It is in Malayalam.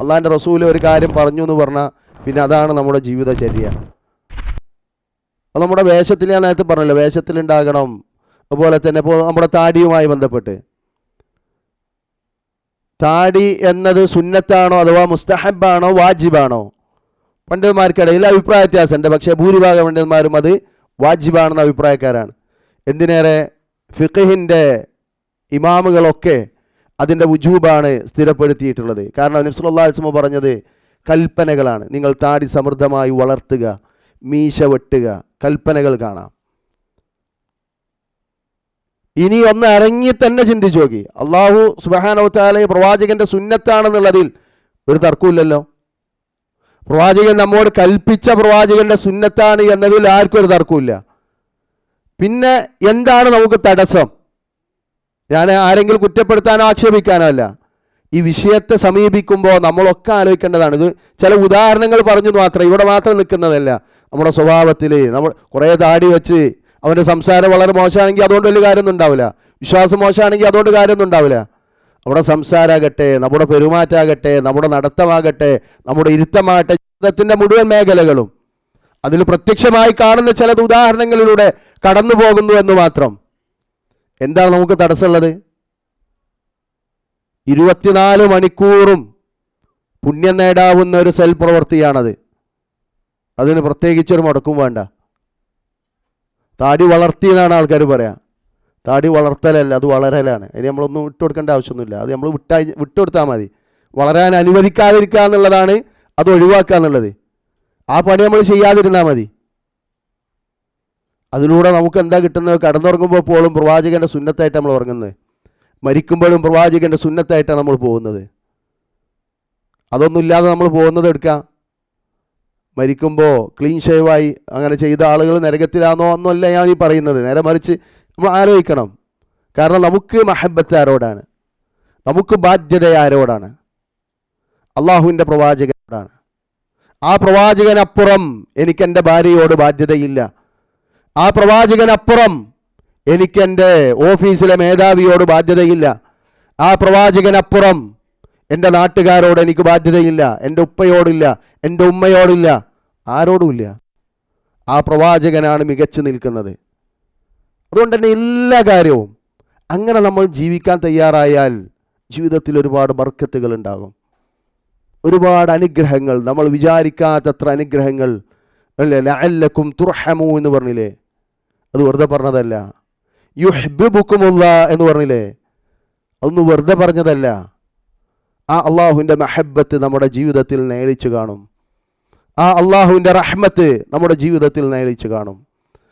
അള്ളാഹിന്റെ റസൂൽ ഒരു കാര്യം പറഞ്ഞു എന്ന് പറഞ്ഞാൽ പിന്നെ അതാണ് നമ്മുടെ ജീവിതചര്യ അത് നമ്മുടെ വേഷത്തിൽ ഞാൻ നേരത്തെ പറഞ്ഞല്ലോ വേഷത്തിലുണ്ടാകണം. അതുപോലെ തന്നെ ഇപ്പോൾ നമ്മുടെ താടിയുമായി ബന്ധപ്പെട്ട്. താടി എന്നത് സുന്നത്താണോ അഥവാ മുസ്തഹബാണോ വാജിബാണോ? പണ്ഡിതന്മാർക്കിടയിൽ അഭിപ്രായ വ്യത്യാസമുണ്ട്. പക്ഷേ ഭൂരിഭാഗം പണ്ഡിതന്മാരും അത് വാജിബാണെന്ന അഭിപ്രായക്കാരാണ്. എന്തിനേറെ? ഫിഖഹിന്റെ ഇമാമുകളൊക്കെ അതിന്റെ ഉജൂബാണ് സ്ഥിരപ്പെടുത്തിയിട്ടുള്ളത്. കാരണം നബ്സുല്ലാസ്മ പറഞ്ഞത് കൽപ്പനകളാണ്. നിങ്ങൾ താടി സമൃദ്ധമായി വളർത്തുക മീശ വെട്ടുക കൽപ്പനകൾ കാണാം. ഇനി ഒന്ന് ഇറങ്ങി തന്നെ ചിന്തിച്ചു നോക്കി. അള്ളാഹു സുബഹാനവത്താലെ പ്രവാചകന്റെ സുന്നത്താണെന്നുള്ളതിൽ ഒരു തർക്കമില്ലല്ലോ പ്രവാചകൻ നമ്മോട് കൽപ്പിച്ച പ്രവാചകന്റെ സുന്നത്താണ് എന്നതിൽ ആർക്കും ഒരു തർക്കമില്ല പിന്നെ എന്താണ് നമുക്ക് തടസ്സം? ഞാൻ ആരെങ്കിലും കുറ്റപ്പെടുത്താനോ ആക്ഷേപിക്കാനോ അല്ല. ഈ വിഷയത്തെ സമീപിക്കുമ്പോൾ നമ്മളൊക്കെ ആലോചിക്കേണ്ടതാണ്. ഇത് ചില ഉദാഹരണങ്ങൾ പറഞ്ഞു മാത്രം ഇവിടെ മാത്രം നിൽക്കുന്നതല്ല. നമ്മുടെ സ്വഭാവത്തിൽ നമ്മൾ കുറേ താടി വെച്ച് അവന്റെ സംസാരം വളരെ മോശമാണെങ്കിൽ അതുകൊണ്ട് വലിയ കാര്യമൊന്നും ഉണ്ടാവില്ല. വിശ്വാസം മോശമാണെങ്കിൽ അതുകൊണ്ട് കാര്യമൊന്നും ഉണ്ടാവില്ല. നമ്മുടെ സംസാരമാകട്ടെ നമ്മുടെ പെരുമാറ്റമാകട്ടെ നമ്മുടെ നടത്തമാകട്ടെ നമ്മുടെ ഇരുത്തമാകട്ടെ ജീവിതത്തിന്റെ മുഴുവൻ മേഖലകളും അതിൽ പ്രത്യക്ഷമായി കാണുന്ന ചില ഉദാഹരണങ്ങളിലൂടെ കടന്നു പോകുന്നു എന്ന് മാത്രം. എന്താണ് നമുക്ക് തടസ്സമുള്ളത്? ഇരുപത്തിനാല് മണിക്കൂറും പുണ്യം നേടാവുന്ന ഒരു സെൽ പ്രവൃത്തിയാണത്. അതിന് പ്രത്യേകിച്ചൊരു മുടക്കും വേണ്ട. താടി വളർത്തി എന്നാണ് ആൾക്കാർ പറയാം. താടി വളർത്തലല്ല അത് വളരലാണ്. അതിന് നമ്മളൊന്നും വിട്ടുകൊടുക്കേണ്ട ആവശ്യമൊന്നുമില്ല. അത് നമ്മൾ വിട്ടാ വിട്ടുകൊടുത്താൽ മതി. വളരാൻ അനുവദിക്കാതിരിക്കുക എന്നുള്ളതാണ് അത് ഒഴിവാക്കുക എന്നുള്ളത് ആ പണി നമ്മൾ ചെയ്യാതിരുന്നാൽ മതി. അതിലൂടെ നമുക്ക് എന്താ കിട്ടുന്നത്? കടന്നുറങ്ങുമ്പോൾ പോലും പ്രവാചകന്റെ സുന്നത്തായിട്ട് നമ്മൾ ഉറങ്ങുന്നത്. മരിക്കുമ്പോഴും പ്രവാചകന്റെ സുന്നത്തായിട്ടാണ് നമ്മൾ പോകുന്നത്. അതൊന്നുമില്ലാതെ നമ്മൾ പോകുന്നത് എടുക്കാം. മരിക്കുമ്പോൾ ക്ലീൻ ഷേവായി അങ്ങനെ ചെയ്ത ആളുകൾ നരകത്തിലാണോ എന്നല്ല ഞാൻ ഈ പറയുന്നത്. നേരെ മറിച്ച് നമ്മൾ ആലോചിക്കണം. കാരണം നമുക്ക് മഹബത്ത് ആരോടാണ്? നമുക്ക് ബാധ്യത ആരോടാണ്? അള്ളാഹുവിന്റെ പ്രവാചകനോടാണ്. ആ പ്രവാചകനപ്പുറം എനിക്കെന്റെ ഭാര്യയോട് ബാധ്യതയില്ല. ആ പ്രവാചകനപ്പുറം എനിക്കെന്റെ ഓഫീസിലെ മേധാവിയോട് ബാധ്യതയില്ല. ആ പ്രവാചകനപ്പുറം എന്റെ നാട്ടുകാരോട് എനിക്ക് ബാധ്യതയില്ല. എന്റെ ഉപ്പയോടില്ല. എന്റെ ഉമ്മയോടില്ല. ആരോടുമില്ല. ആ പ്രവാചകനാണ് മികച്ചു നിൽക്കുന്നത്. അതുകൊണ്ട് തന്നെ എല്ലാ കാര്യവും അങ്ങനെ നമ്മൾ ജീവിക്കാൻ തയ്യാറായാൽ ജീവിതത്തിൽ ഒരുപാട് ബർക്കത്തുകൾ ഉണ്ടാകും. ഒരുപാട് അനുഗ്രഹങ്ങൾ നമ്മൾ വിചാരിക്കാത്തത്ര അനുഗ്രഹങ്ങൾ അല്ലേ? ലഅല്ലക്കും തുർഹമു എന്ന് പറഞ്ഞില്ലേ? അത് വെറുതെ പറഞ്ഞതല്ല. യുഹ്ബിബുക്കുമുള്ള എന്ന് പറഞ്ഞില്ലേ? അതൊന്നും വെറുതെ പറഞ്ഞതല്ല. ആ അള്ളാഹുവിന്റെ മഹബത്ത് നമ്മുടെ ജീവിതത്തിൽ നേളിച്ചു കാണും. ആ അള്ളാഹുവിന്റെ റഹ്മത്ത് നമ്മുടെ ജീവിതത്തിൽ നേളിച്ചു കാണും.